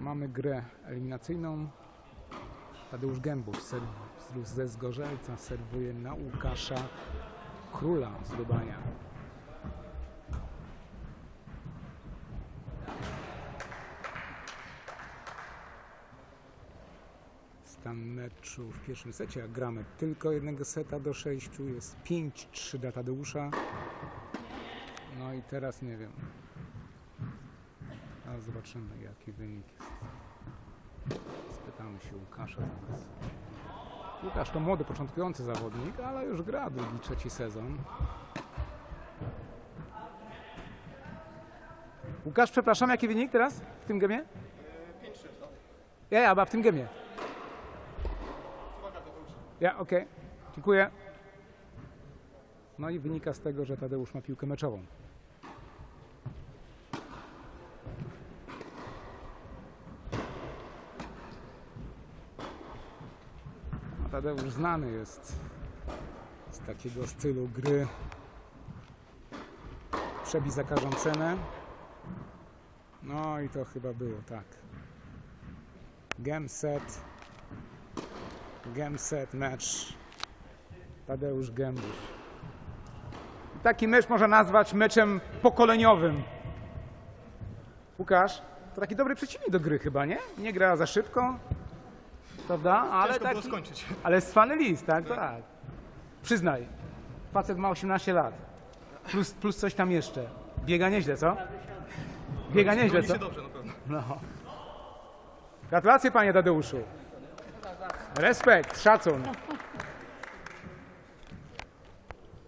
Mamy grę eliminacyjną. Tadeusz Gębuś ze Zgorzelca serwuje na Łukasza Króla z Lubania. Stan meczu w pierwszym secie, jak gramy tylko jednego seta do sześciu, jest 5-3 dla Tadeusza. No i teraz nie wiem. A zobaczymy jaki wynik jest. Spytamy się Łukasza zaraz. Łukasz to młody, początkujący zawodnik, ale już gra drugi, trzeci sezon. Łukasz, przepraszam, jaki wynik teraz w tym gemie? 5-3. Ja, ja, a w tym gemie. Ja, okej. Dziękuję. No i wynika z tego, że Tadeusz ma piłkę meczową. Tadeusz znany jest z takiego stylu gry. Przebi za każdą cenę. No i to chyba było tak. Game set. Game set mecz. Tadeusz Gębuś. Taki mecz można nazwać meczem pokoleniowym. Łukasz, to taki dobry przeciwnik do gry chyba, nie? Nie gra za szybko, prawda? Ale Ciężko było taki, skończyć. ale jest fany list, tak? Tak. Przyznaj, facet ma 18 lat. Plus, plus coś tam jeszcze. Biega nieźle, co? Biega nieźle, co? się dobrze na pewno. No. Gratulacje panie Tadeuszu. Respekt, szacun.